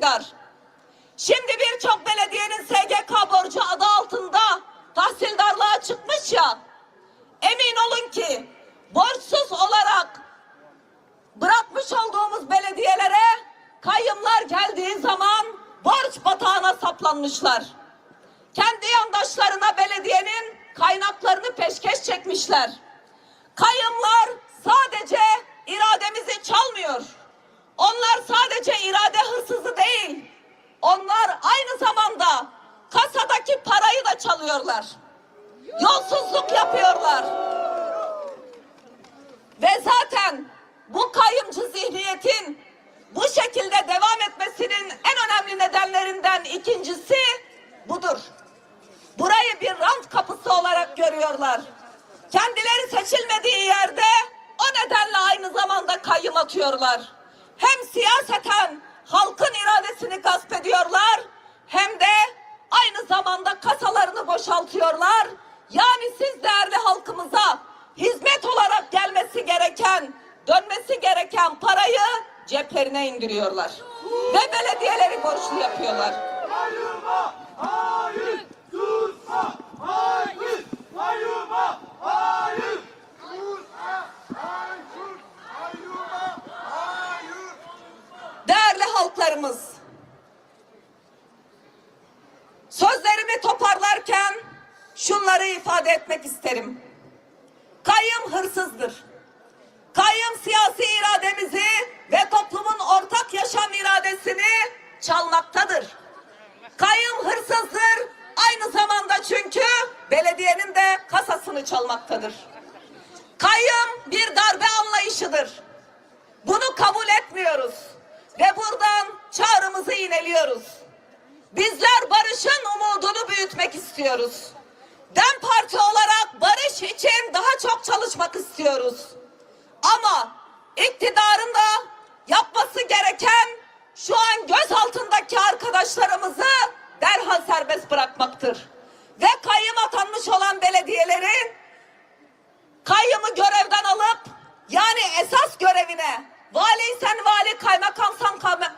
iktidar. Şimdi birçok belediyenin SGK borcu adı altında tahsildarlığa çıkmış ya. Emin olun ki borçsuz olarak bırakmış olduğumuz belediyelere kayyımlar geldiği zaman borç batağına saplanmışlar. Kendi yandaşlarına belediyenin kaynaklarını peşkeş çekmişler. Kayyımlar sadece irademizi çalmıyor. Onlar sadece irade hırsızı değil. Onlar aynı zamanda kasadaki parayı da çalıyorlar. Yolsuzluk yapıyorlar. Ve zaten bu kayımcı zihniyetin bu şekilde devam etmesinin en önemli nedenlerinden ikincisi budur. Burayı bir rant kapısı olarak görüyorlar. Kendileri seçilmediği yerde o nedenle aynı zamanda kayyım atıyorlar. Hem siyaseten halkın iradesini gasp ediyorlar hem de aynı zamanda kasalarını boşaltıyorlar. Yani siz değerli halkımıza hizmet olarak gelmesi gereken, dönmesi gereken parayı ceplerine indiriyorlar. Ve belediyeleri borçlu yapıyorlar. Kayyuma hayır, susma hayır, kayyuma hayır. Susma hayır, kayyuma hayır. Halklarımız, sözlerimi toparlarken şunları ifade etmek isterim. Kayyım hırsızdır. Kayyım siyasi irademizi ve toplumun ortak yaşam iradesini çalmaktadır. Kayyım hırsızdır. Aynı zamanda çünkü belediyenin de kasasını çalmaktadır. Kayyım bir darbe anlayışıdır. Bunu kabul etmiyoruz. Ve buradan çağrımızı ineliyoruz. Bizler barışın umudunu büyütmek istiyoruz. DEM Parti olarak barış için daha çok çalışmak istiyoruz. Ama iktidarın da yapması gereken şu an göz altındaki arkadaşlarımızı derhal serbest bırakmaktır. Ve kayyım atanmış olan belediyelerin kayyımı görevden alıp yani esas görevine valiysen vali kaymakamsan kayma-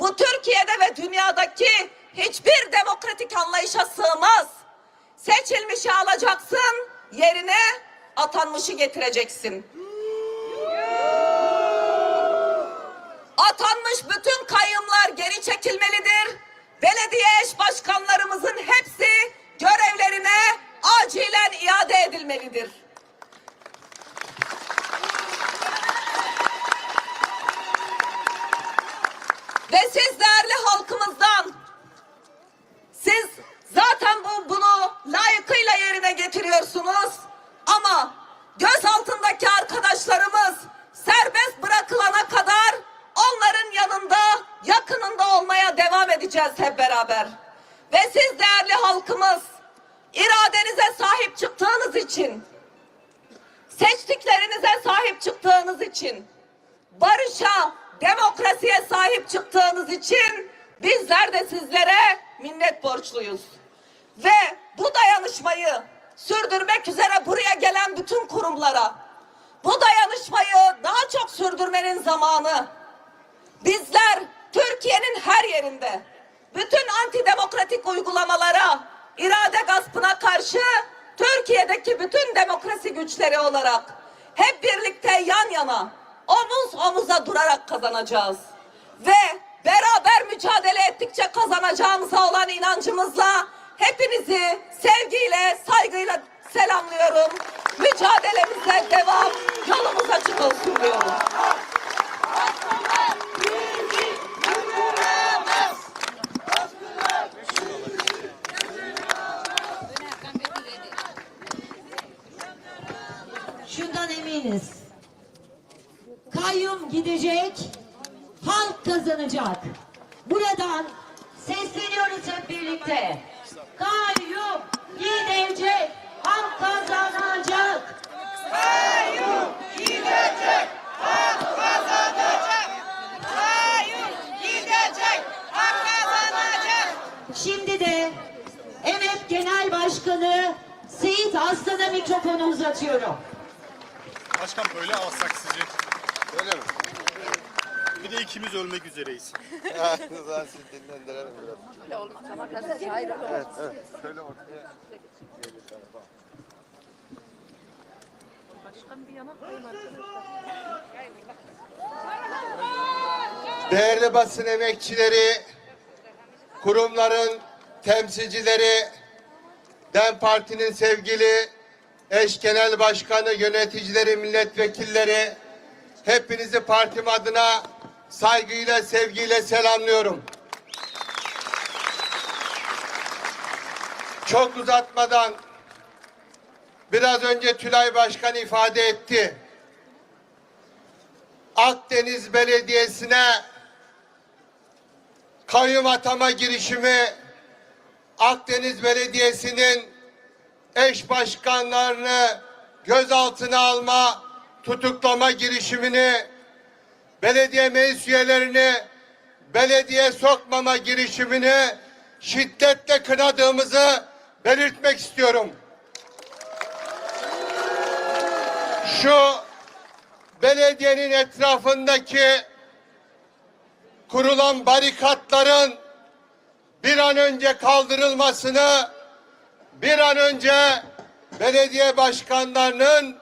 Bu Türkiye'de ve dünyadaki hiçbir demokratik anlayışa sığmaz. Seçilmişi alacaksın, yerine atanmışı getireceksin. Atanmış bütün kayyımlar geri çekilmelidir. Belediye eş başkanlarımızın hepsi görevlerine acilen iade edilmelidir. Çıktığınız için barışa, demokrasiye sahip çıktığınız için bizler de sizlere minnet borçluyuz. Ve bu dayanışmayı sürdürmek üzere buraya gelen bütün kurumlara bu dayanışmayı daha çok sürdürmenin zamanı. Bizler Türkiye'nin her yerinde bütün antidemokratik uygulamalara, irade gaspına karşı Türkiye'deki bütün demokrasi güçleri olarak hep birlikte yan yana, omuz omuza durarak kazanacağız. Ve beraber mücadele ettikçe kazanacağımıza olan inancımızla hepinizi sevgiyle, saygıyla selamlıyorum. Mücadelemize devam, yolumuz açık olsun diyorum. Eminiz. Kayyum gidecek, halk kazanacak. Buradan sesleniyoruz hep birlikte. Kayyum gidecek, halk kazanacak. Kayyum gidecek, hak kazanacak. Kayyum gidecek, hak kazanacak. Şimdi de Emek Genel Başkanı Seyit Aslan'a mikrofonu uzatıyorum. Başkan böyle alsak sizce? Öyle mi? Bir de ikimiz ölmek üzereyiz. o zaman siz dinlendirelim biraz. Evet, evet. Şöyle ortaya. Değerli basın emekçileri, kurumların temsilcileri, DEM Parti'nin sevgili eş genel başkanı, yöneticileri, milletvekilleri, hepinizi partim adına saygıyla, sevgiyle selamlıyorum. Çok uzatmadan biraz önce Tülay Başkan ifade etti. Akdeniz Belediyesi'ne kayyum atama girişimi Akdeniz Belediyesi'nin eş başkanlarını gözaltına alma, tutuklama girişimini, belediye meclis üyelerini belediye sokmama girişimini şiddetle kınadığımızı belirtmek istiyorum. Şu belediyenin etrafındaki kurulan barikatların bir an önce kaldırılmasını, bir an önce belediye başkanlarının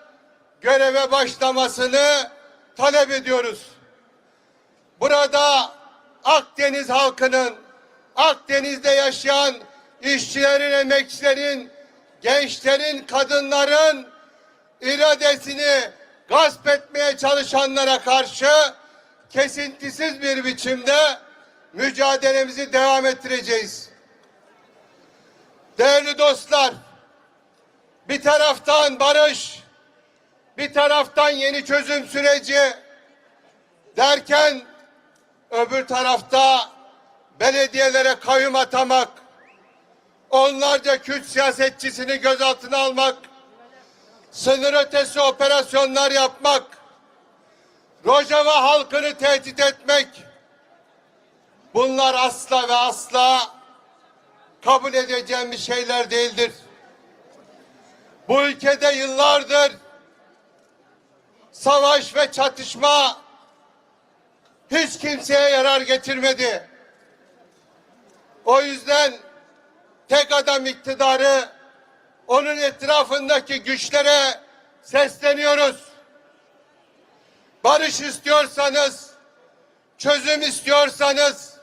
göreve başlamasını talep ediyoruz. Burada Akdeniz halkının, Akdeniz'de yaşayan işçilerin, emekçilerin, gençlerin, kadınların iradesini gasp etmeye çalışanlara karşı kesintisiz bir biçimde mücadelemizi devam ettireceğiz. Değerli dostlar, bir taraftan barış, bir taraftan yeni çözüm süreci derken öbür tarafta belediyelere kayyum atamak, onlarca Kürt siyasetçisini gözaltına almak, sınır ötesi operasyonlar yapmak, Rojava halkını tehdit etmek, bunlar asla ve asla kabul edeceğimiz şeyler değildir. Bu ülkede yıllardır savaş ve çatışma hiç kimseye yarar getirmedi. O yüzden tek adam iktidarı onun etrafındaki güçlere sesleniyoruz. Barış istiyorsanız, çözüm istiyorsanız,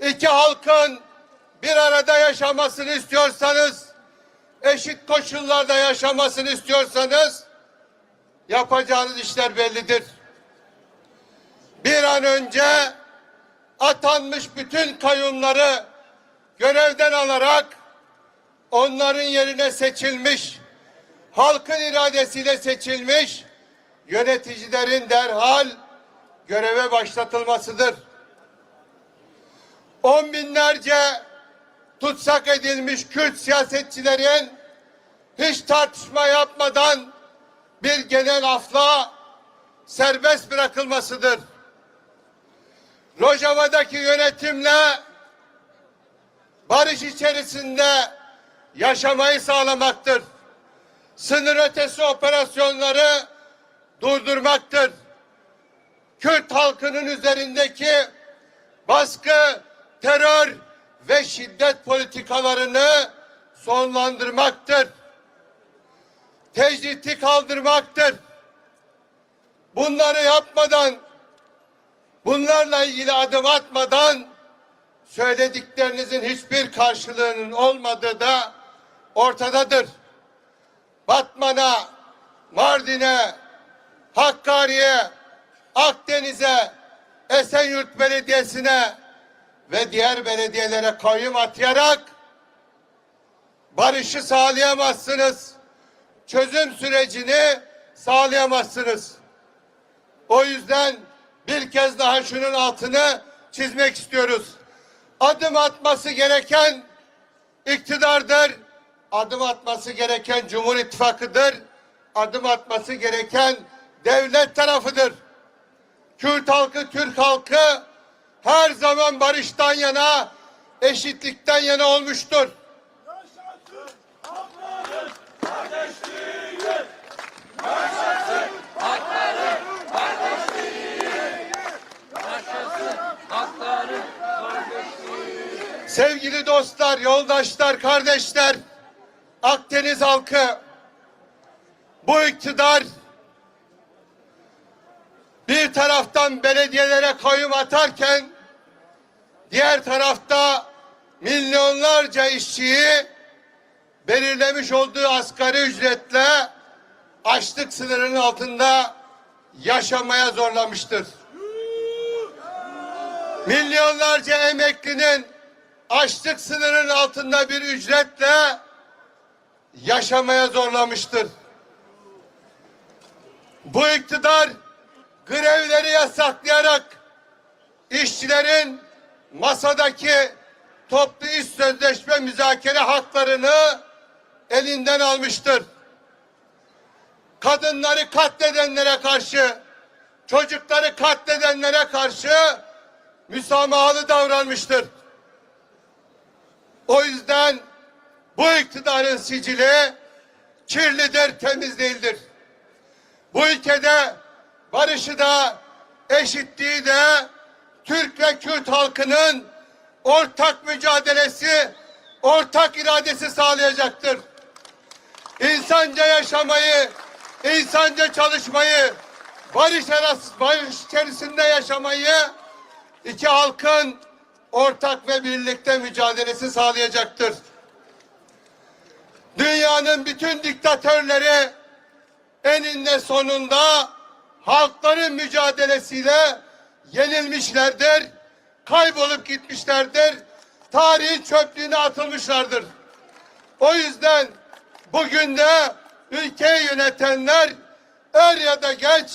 iki halkın bir arada yaşamasını istiyorsanız, eşit koşullarda yaşamasını istiyorsanız, yapacağınız işler bellidir. Bir an önce atanmış bütün kayyumları görevden alarak onların yerine seçilmiş, halkın iradesiyle seçilmiş yöneticilerin derhal göreve başlatılmasıdır. On binlerce tutsak edilmiş Kürt siyasetçilerin hiç tartışma yapmadan bir genel afla serbest bırakılmasıdır. Rojava'daki yönetimle barış içerisinde yaşamayı sağlamaktır. Sınır ötesi operasyonları durdurmaktır. Kürt halkının üzerindeki baskı, terör ve şiddet politikalarını sonlandırmaktır. Tecriti kaldırmaktır. Bunları yapmadan, bunlarla ilgili adım atmadan söylediklerinizin hiçbir karşılığının olmadığı da ortadadır. Batman'a, Mardin'e, Hakkari'ye, Akdeniz'e, Esenyurt Belediyesi'ne ve diğer belediyelere kayyum atayarak barışı sağlayamazsınız. Çözüm sürecini sağlayamazsınız. O yüzden bir kez daha şunun altını çizmek istiyoruz. Adım atması gereken iktidardır. Adım atması gereken Cumhur İttifakı'dır. Adım atması gereken devlet tarafıdır. Kürt halkı, Türk halkı her zaman barıştan yana, eşitlikten yana olmuştur. Sevgili dostlar, yoldaşlar, kardeşler, Akdeniz halkı, bu iktidar bir taraftan belediyelere kayyum atarken diğer tarafta milyonlarca işçiyi belirlemiş olduğu asgari ücretle açlık sınırının altında yaşamaya zorlamıştır. Milyonlarca emeklinin açlık sınırının altında bir ücretle yaşamaya zorlamıştır. Bu iktidar grevleri yasaklayarak işçilerin masadaki toplu iş sözleşme müzakere haklarını elinden almıştır. Kadınları katledenlere karşı, çocukları katledenlere karşı müsamahalı davranmıştır. O yüzden bu iktidarın sicili kirlidir, temiz değildir. Bu ülkede barışı da eşitliği de Türk ve Kürt halkının ortak mücadelesi, ortak iradesi sağlayacaktır. İnsanca yaşamayı, insanca çalışmayı, barış arası, barış içerisinde yaşamayı iki halkın ortak ve birlikte mücadelesi sağlayacaktır. Dünyanın bütün diktatörleri eninde sonunda halkların mücadelesiyle yenilmişlerdir, kaybolup gitmişlerdir, tarihin çöplüğüne atılmışlardır. O yüzden bugün de ülkeyi yönetenler er ya da geç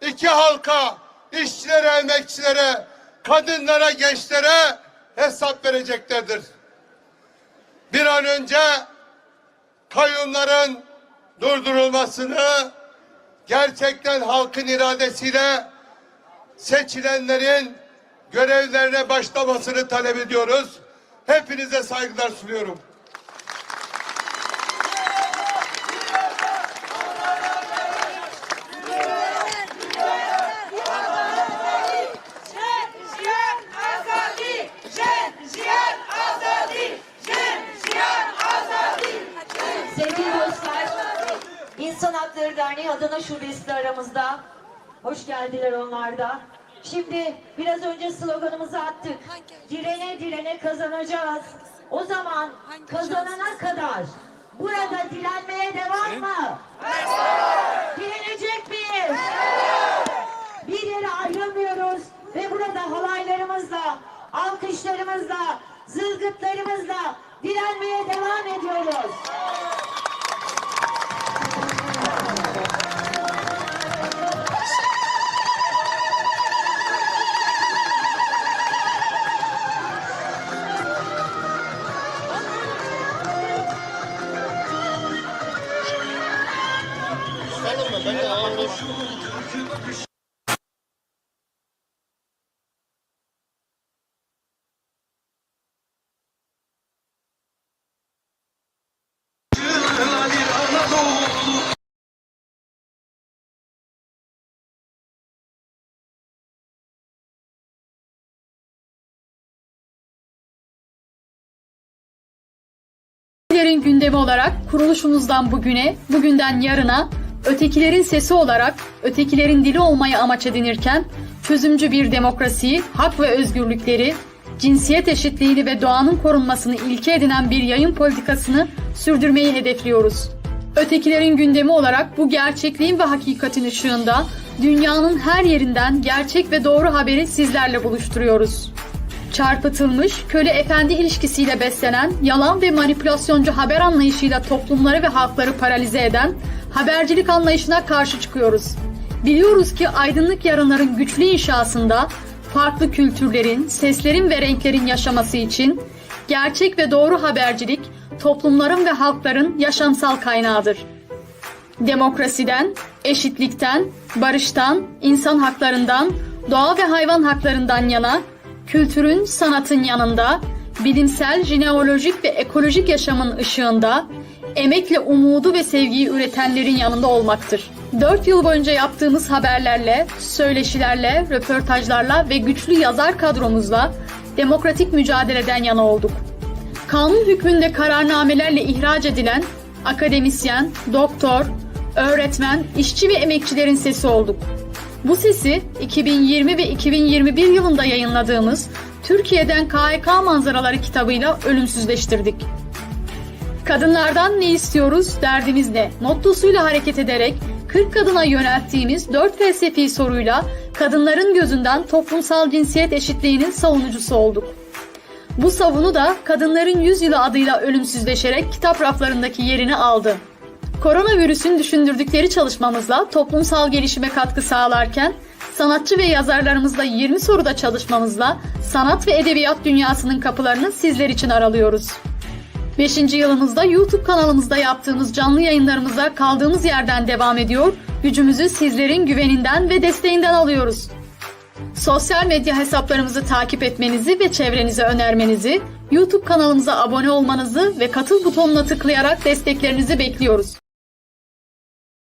iki halka, işçilere, emekçilere, kadınlara, gençlere hesap vereceklerdir. Bir an önce kayyumların durdurulmasını gerçekten halkın iradesiyle seçilenlerin görevlerine başlamasını talep ediyoruz. Hepinize saygılar sunuyorum. İnsan Hakları Derneği Adana Şubesi aramızda. Hoş geldiler onlar da. Şimdi biraz önce sloganımızı attık. Direne direne kazanacağız. O zaman kazanana kadar burada direnmeye devam mı? Direnecek miyiz? Bir yere ayrılmıyoruz ve burada halaylarımızla, alkışlarımızla, zılgıtlarımızla direnmeye devam ediyoruz. Ötekilerin gündemi olarak kuruluşumuzdan bugüne, bugünden yarına, ötekilerin sesi olarak ötekilerin dili olmayı amaç edinirken, çözümcü bir demokrasiyi, hak ve özgürlükleri, cinsiyet eşitliğini ve doğanın korunmasını ilke edinen bir yayın politikasını sürdürmeyi hedefliyoruz. Ötekilerin gündemi olarak bu gerçekliğin ve hakikatin ışığında dünyanın her yerinden gerçek ve doğru haberi sizlerle buluşturuyoruz çarpıtılmış, köle efendi ilişkisiyle beslenen, yalan ve manipülasyoncu haber anlayışıyla toplumları ve halkları paralize eden habercilik anlayışına karşı çıkıyoruz. Biliyoruz ki aydınlık yarınların güçlü inşasında farklı kültürlerin, seslerin ve renklerin yaşaması için gerçek ve doğru habercilik toplumların ve halkların yaşamsal kaynağıdır. Demokrasiden, eşitlikten, barıştan, insan haklarından, doğa ve hayvan haklarından yana kültürün, sanatın yanında, bilimsel, jeneolojik ve ekolojik yaşamın ışığında, emekle umudu ve sevgiyi üretenlerin yanında olmaktır. 4 yıl boyunca yaptığımız haberlerle, söyleşilerle, röportajlarla ve güçlü yazar kadromuzla demokratik mücadeleden yana olduk. Kanun hükmünde kararnamelerle ihraç edilen akademisyen, doktor, öğretmen, işçi ve emekçilerin sesi olduk. Bu sesi 2020 ve 2021 yılında yayınladığımız Türkiye'den KHK manzaraları kitabıyla ölümsüzleştirdik. Kadınlardan ne istiyoruz, derdimiz ne? Mottosuyla hareket ederek 40 kadına yönelttiğimiz 4 felsefi soruyla kadınların gözünden toplumsal cinsiyet eşitliğinin savunucusu olduk. Bu savunu da Kadınların Yüzyılı adıyla ölümsüzleşerek kitap raflarındaki yerini aldı. Koronavirüsün düşündürdükleri çalışmamızla toplumsal gelişime katkı sağlarken, sanatçı ve yazarlarımızla 20 soruda çalışmamızla sanat ve edebiyat dünyasının kapılarını sizler için aralıyoruz. 5. yılımızda YouTube kanalımızda yaptığımız canlı yayınlarımıza kaldığımız yerden devam ediyor, gücümüzü sizlerin güveninden ve desteğinden alıyoruz. Sosyal medya hesaplarımızı takip etmenizi ve çevrenize önermenizi, YouTube kanalımıza abone olmanızı ve katıl butonuna tıklayarak desteklerinizi bekliyoruz.